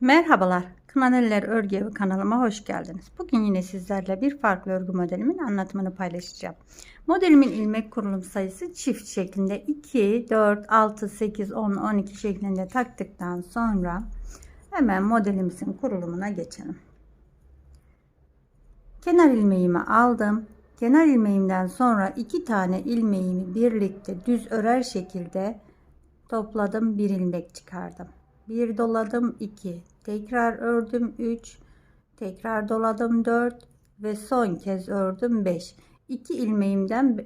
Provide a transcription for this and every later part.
Merhabalar, Kınaneller Örgü Evi kanalıma hoş geldiniz. Bugün yine sizlerle bir farklı örgü modelimin anlatımını paylaşacağım. Modelimin ilmek kurulum sayısı çift şeklinde 2, 4, 6, 8, 10, 12 şeklinde taktıktan sonra hemen modelimizin kurulumuna geçelim. Kenar ilmeğimi aldım. Kenar ilmeğimden sonra iki tane ilmeğimi birlikte düz örer şekilde topladım. Bir ilmek çıkardım. Bir doladım 2. Tekrar ördüm 3. Tekrar doladım 4 ve son kez ördüm 5. 2 ilmeğimden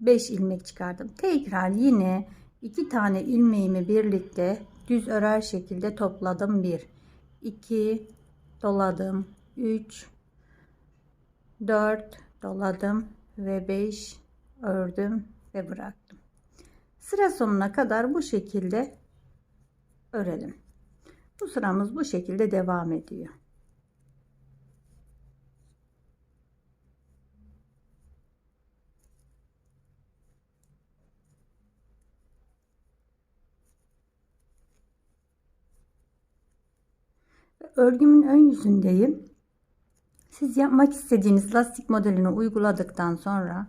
5 ilmek çıkardım. Tekrar yine iki tane ilmeğimi birlikte düz örer şekilde topladım 1. 2 doladım 3 4 doladım ve 5 ördüm ve bıraktım. Sıra sonuna kadar bu şekilde örelim. Bu sıramız bu şekilde devam ediyor. Örgümün ön yüzündeyim. Siz yapmak istediğiniz lastik modelini uyguladıktan sonra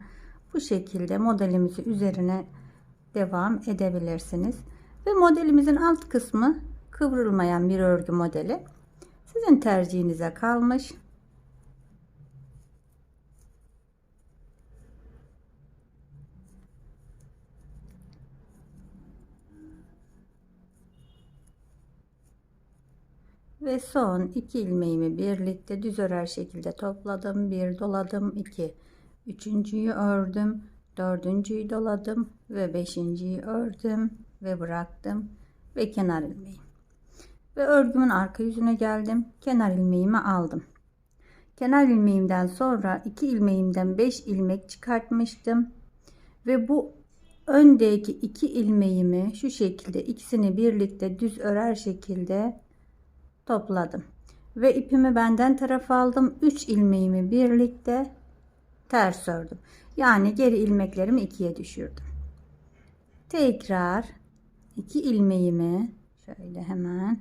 bu şekilde modelimizi üzerine devam edebilirsiniz. Ve modelimizin alt kısmı kıvrılmayan bir örgü modeli. Sizin tercihinize kalmış. Ve son iki ilmeğimi birlikte düz örer şekilde topladım. Bir doladım, iki. Üçüncüyü ördüm, dördüncüyü doladım ve beşinciyi ördüm ve bıraktım ve kenar ilmeği. Ve örgümün arka yüzüne geldim. Kenar ilmeğimi aldım. Kenar ilmeğimden sonra iki ilmeğimden 5 ilmek çıkartmıştım. Ve bu öndeki iki ilmeğimi şu şekilde ikisini birlikte düz örer şekilde topladım. Ve ipimi benden tarafa aldım. 3 ilmeğimi birlikte ters ördüm. Yani geri ilmeklerimi ikiye düşürdüm. Tekrar iki ilmeğimi şöyle hemen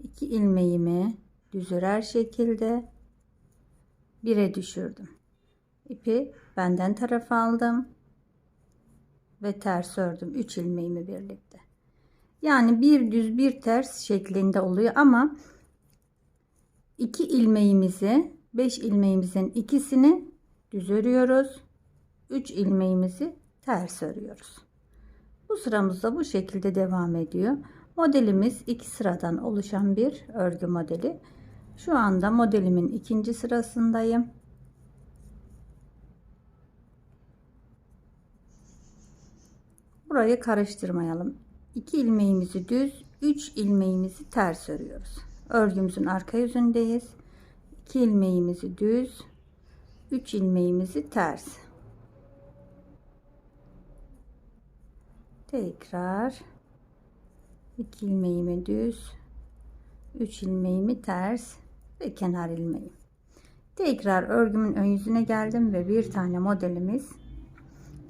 iki ilmeğimi düz örer şekilde bire düşürdüm. İpi benden tarafa aldım ve ters ördüm 3 ilmeğimi birlikte. Yani bir düz bir ters şeklinde oluyor ama iki ilmeğimizi 5 ilmeğimizin ikisini düz örüyoruz. 3 ilmeğimizi ters örüyoruz. Bu sıramızda bu şekilde devam ediyor. Modelimiz iki sıradan oluşan bir örgü modeli. Şu anda modelimin ikinci sırasındayım. Burayı karıştırmayalım. 2 ilmeğimizi düz, 3 ilmeğimizi ters örüyoruz. Örgümüzün arka yüzündeyiz. 2 ilmeğimizi düz, 3 ilmeğimizi ters. Tekrar 2 ilmeğimi düz, 3 ilmeğimi ters ve kenar ilmeği. Tekrar örgümün ön yüzüne geldim ve bir tane modelimiz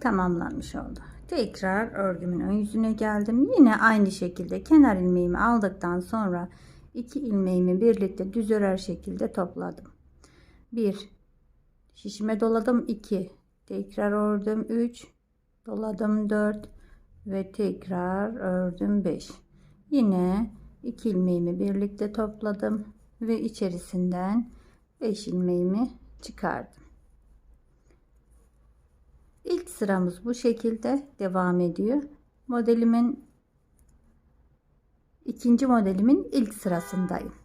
tamamlanmış oldu. Tekrar örgümün ön yüzüne geldim. Yine aynı şekilde kenar ilmeğimi aldıktan sonra iki ilmeğimi birlikte düz örer şekilde topladım. 1 şişime doladım 2 tekrar ördüm 3 doladım 4 ve tekrar ördüm 5 yine 2 ilmeğimi birlikte topladım ve içerisinden 5 ilmeğimi çıkardım. İlk sıramız bu şekilde devam ediyor. Modelimin ikinci modelimin ilk sırasındayım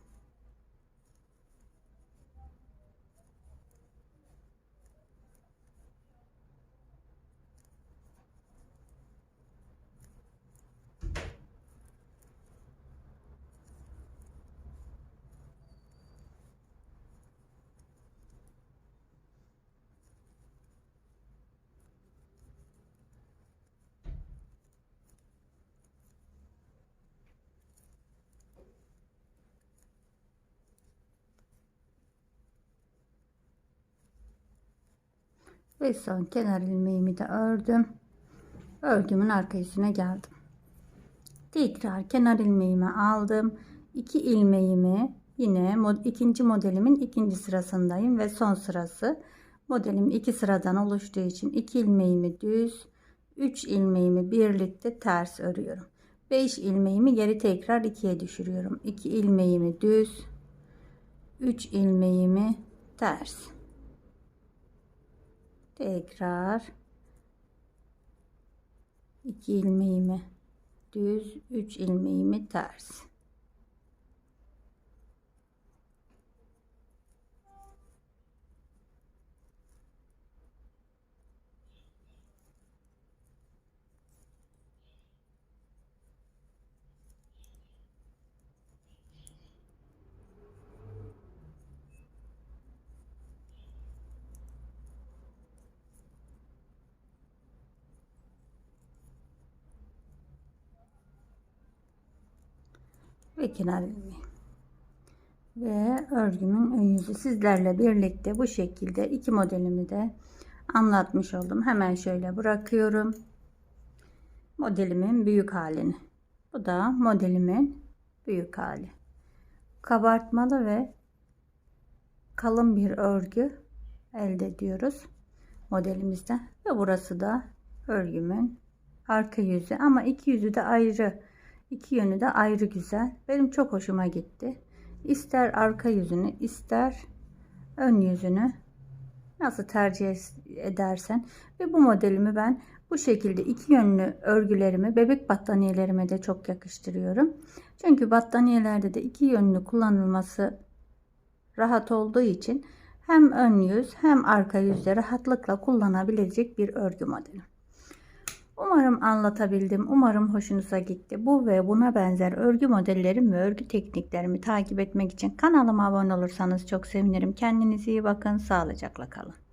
ve son kenar ilmeğimi de ördüm. Örgümün arka yüzüne geldim. Tekrar kenar ilmeğimi aldım. 2 ilmeğimi yine ikinci modelimin ikinci sırasındayım ve son sırası. Modelim iki sıradan oluştuğu için 2 ilmeğimi düz 3 ilmeğimi birlikte ters örüyorum. 5 ilmeğimi geri tekrar ikiye düşürüyorum. 2 ilmeğimi düz 3 ilmeğimi ters tekrar. 2 ilmeğimi düz 3 ilmeğimi ters ve kenar ve örgümün ön yüzü. Sizlerle birlikte bu şekilde iki modelimi de anlatmış oldum. Hemen şöyle bırakıyorum. Modelimin büyük halini. Bu da modelimin büyük hali. Kabartmalı ve kalın bir örgü elde ediyoruz modelimizde. Ve burası da örgümün arka yüzü. Ama iki yüzü de ayrı iki yönü de ayrı güzel. Benim çok hoşuma gitti. İster arka yüzünü ister ön yüzünü. Nasıl tercih edersen. Ve bu modelimi ben bu şekilde iki yönlü örgülerimi bebek battaniyelerime de çok yakıştırıyorum. Çünkü battaniyelerde de iki yönlü kullanılması rahat olduğu için hem ön yüz hem arka yüzde rahatlıkla kullanabilecek bir örgü modeli. Umarım anlatabildim. Umarım hoşunuza gitti. Bu ve buna benzer örgü modellerim ve örgü tekniklerimi takip etmek için kanalıma abone olursanız çok sevinirim. Kendinize iyi bakın. Sağlıcakla kalın.